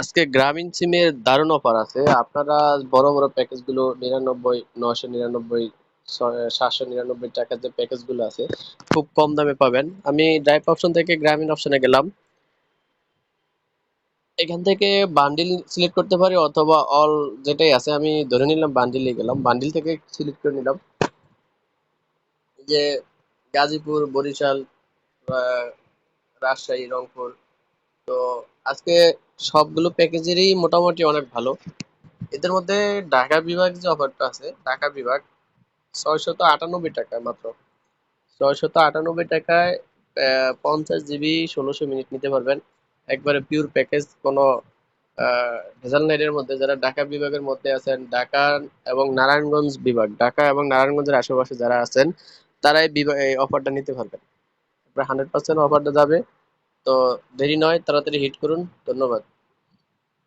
আজকে গ্রামীণ সিমের দারুণ অফার আছে। আপনারা বড় বড় প্যাকেজগুলো, নিরানব্বই নশো নিরানব্বই সাতশো নিরানব্বই টাকার যে প্যাকেজগুলো আছে, খুব কম দামে পাবেন। আমি ড্রাইভ অপশন থেকে গ্রামীণ অপশনে গেলাম। এখান থেকে বান্ডিল সিলেক্ট করতে পারি অথবা অল যেটাই আছে, আমি ধরে নিলাম বান্ডিলে গেলাম। বান্ডিল থেকে সিলেক্ট করে নিলাম। যে গাজীপুর, বরিশাল রাজশাহী, রংপুর তো আজকে সবগুলো প্যাকেজেরই মোটামুটি অনেক ভালো। এদের মধ্যে ঢাকা বিভাগ যে অফারটা আছে, ঢাকা বিভাগ ছয়শত আটানব্বই টাকায় মাত্র। ছয়শত আটানব্বই টাকায় পঞ্চাশ জিবি ষোলোশো মিনিট নিতে পারবেন। একবারে পিওর প্যাকেজ কোনো ভেজাল নাই এর মধ্যে। যারা ঢাকা বিভাগের মধ্যে আছেন, ঢাকা এবং নারায়ণগঞ্জ বিভাগ, ঢাকা এবং নারায়ণগঞ্জের আশেপাশে যারা আছেন, তারাই বিভাগ এই অফারটা নিতে পারবেন। হান্ড্রেড পার্সেন্ট অফারটা যাবে। তো দেরি নয় তাড়াতাড়ি হিট করুন। ধন্যবাদ।